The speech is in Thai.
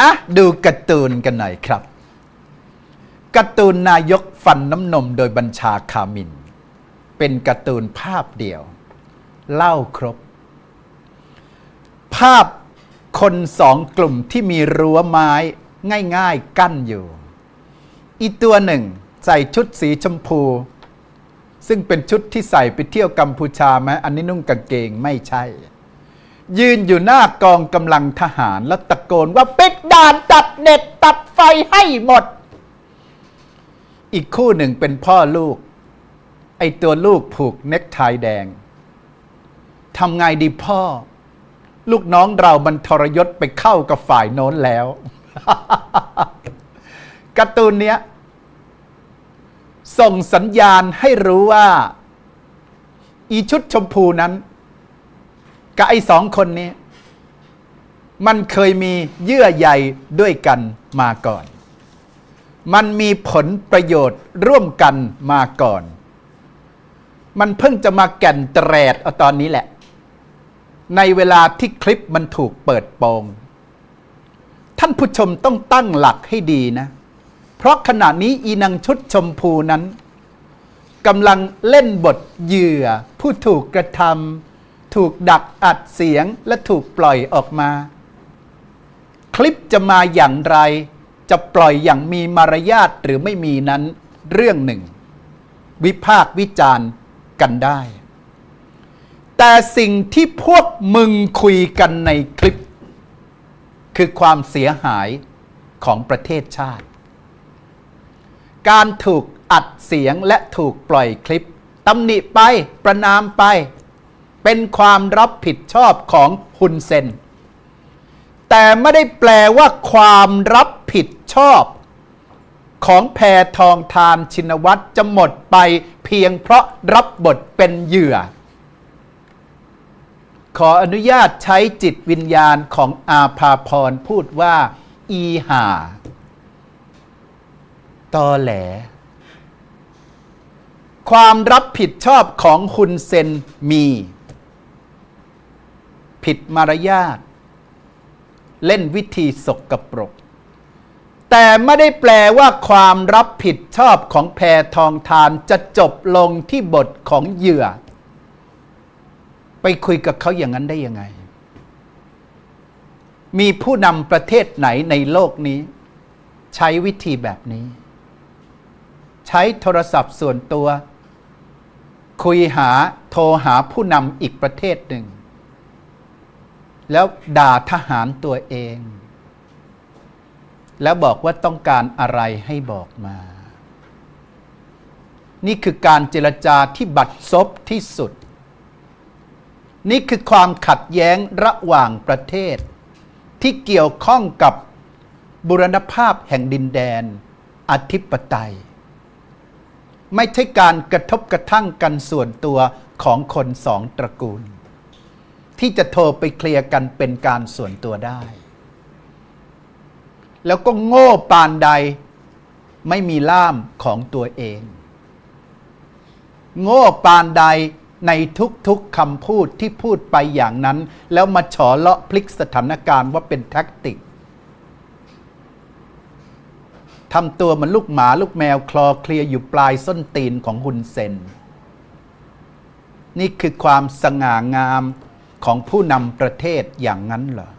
อะดูการ์ตูนกันหน่อยครับการ์ตูนนายกฟันน้ำนมโดยบัญชาคามิน เป็นการ์ตูนภาพเดียว เล่าครบ ภาพคนสองกลุ่มที่มีรั้วไม้ง่ายๆกั้นอยู่ อีตัวหนึ่งใส่ชุดสีชมพู ซึ่งเป็นชุดที่ใส่ไปเที่ยวกัมพูชาไหมอันนี้นุ่งกางเกงไม่ใช่ ยืนอยู่หน้ากองกำลังทหารแล้วตะโกนว่าปิดด่านตัดเน็ตตัดไฟให้หมด อีกคู่หนึ่งเป็นพ่อลูก ไอตัวลูกผูกเน็กไทแดงทำไงดีพ่อ ลูกน้องเรามันทรยศไปเข้ากับฝ่ายโน้นแล้วการ์ตูนเนี้ย ส่งสัญญาณให้รู้ว่า อีชุดชมพูนั้น กับไอ้สองคนนี้ มันเคยมีเยื่อใยด้วยกันมาก่อน มันมีผลประโยชน์ร่วมกันมาก่อน มันเพิ่งจะมาแก่นแตรดเอาตอนนี้แหละ ในเวลาที่คลิปมันถูกเปิดโปง ท่านผู้ชมต้องตั้งหลักให้ดีนะ เพราะขณะนี้อีนางชุดชมพูนั้นกำลังเล่นบทเหยื่อผู้ถูกกระทำ ถูกดักอัดเสียงและถูกปล่อยออกมา คลิปจะมาอย่างไร จะปล่อยอย่างมีมารยาทหรือไม่มีนั้น เรื่องหนึ่ง วิพากวิจารณ์กันได้ แต่สิ่งที่พวกมึงคุยกันในคลิป คือความเสียหายของประเทศชาติ การถูกอัดเสียงและถูกปล่อยคลิปตำหนิไปประนามไป เป็นความรับผิดชอบของฮุนเซน แต่ไม่ได้แปลว่าความรับผิดชอบ ของแพทองทานชินวัตรจะหมดไปเพียงเพราะรับบทเป็นเหยื่อ ขออนุญาตใช้จิตวิญญาณของอาภาพรพูดว่า อีหาตอแหล ความรับผิดชอบของฮุนเซนมี ผิดมารยาทเล่นวิธีสกปรก แต่ไม่ได้แปลว่าความรับผิดชอบของแพทองทานจะจบลงที่บทของเหยื่อ ไปคุยกับเขาอย่างนั้นได้ยังไง มีผู้นำประเทศไหนในโลกนี้ ใช้วิธีแบบนี้ ใช้โทรศัพท์ส่วนตัว คุยหาโทรหาผู้นำอีกประเทศหนึ่ง แล้วด่าทหารตัวเอง แล้วบอกว่าต้องการอะไรให้บอกมา นี่คือการเจรจาที่บัดซบที่สุด นี่คือความขัดแย้งระหว่างประเทศ ที่เกี่ยวข้องกับบุรณภาพแห่งดินแดน อธิปไตย ไม่ใช่การกระทบกระทั่งกันส่วนตัวของคนสองตระกูล ที่จะโทรไปเคลียร์กันเป็นการส่วนตัวได้ แล้วก็โง่ปานใดไม่มีล่ามของตัวเอง โง่ปานใดในทุกๆคำพูดที่พูดไปอย่างนั้น แล้วมาฉอเลาะพลิกสถานการณ์ว่าเป็นแท็กติกทำตัวเหมือนลูกหมาลูกแมวคลอเคลียอยู่ปลายส้นตีนของฮุนเซน นี่คือความสง่างาม ของผู้นำประเทศอย่างนั้นเหรอ